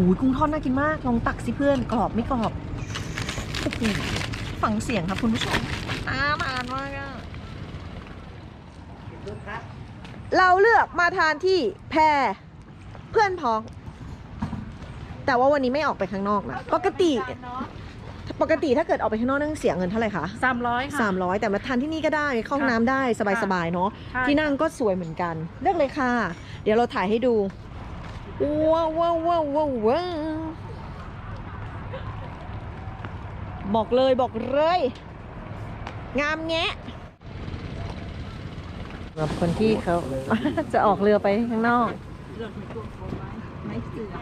หูยกุ้งทอดน่ากินมาก ลองตักสิเพื่อนกรอบไม่กรอบโอ้โหฟังเสียงครับคุณผู้ชมน้ำอ่านมากอะเราเลือกมาทานที่แพรเพื่อนพ้อง แต่ว่าวันนี้ไม่ออกไปข้างนอกนะปกติ ปกติถ้าเกิดออกไปข้างนอกนั่งเสียเงินเท่าไหร่คะสามร้อยค่ะสามร้อยแต่มาทานที่นี่ก็ได้เข้าห้องน้ำได้สบายๆเนาะใช่ที่นั่งก็สวยเหมือนกัน เลือกเลยค่ะ เดี๋ยวเราถ่ายให้ดู ว้าวว้าวว้าวว้าวว้าวบอกเลยบอกเลย งามแงะสำหรับคนที่เขา จะออกเรือไปข้างนอกไม่เสือ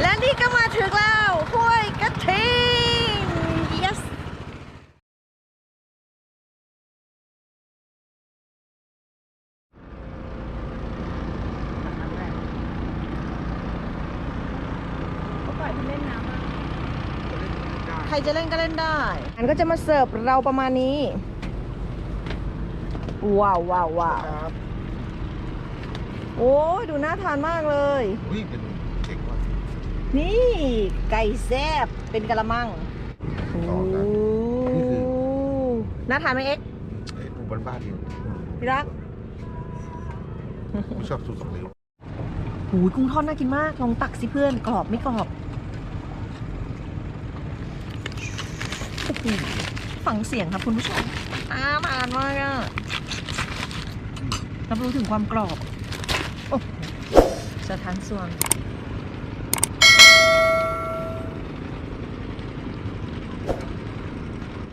และนี่ก็มาถึงแล้วห้วยกระทิง yes ปล่อยมันเล่นน้ำอะใครจะเล่นก็เล่นได้อันก็จะมาเสิร์ฟเราประมาณนี้ ว้าวว้าวว้าวครับโอ้ยดูน่าทานมากเลย อุ้ยเป็นเก่งว่ะนี่ไก่แซบเป็นกะละมังต่อนะนี่คือน่าทานไหมเอ็กซ์ไอ้ปูบ้านๆนี่พี่รักผมชอบสูตรสองนิ้วหูยกุ้งทอดน่ากินมาก ลองตักสิเพื่อน กรอบไม่กรอบโอ้โห ฟังเสียงครับคุณผู้ชมน้ำอ่านมากอะรับรู้ถึงความกรอบ โอ้สะท้านส่วง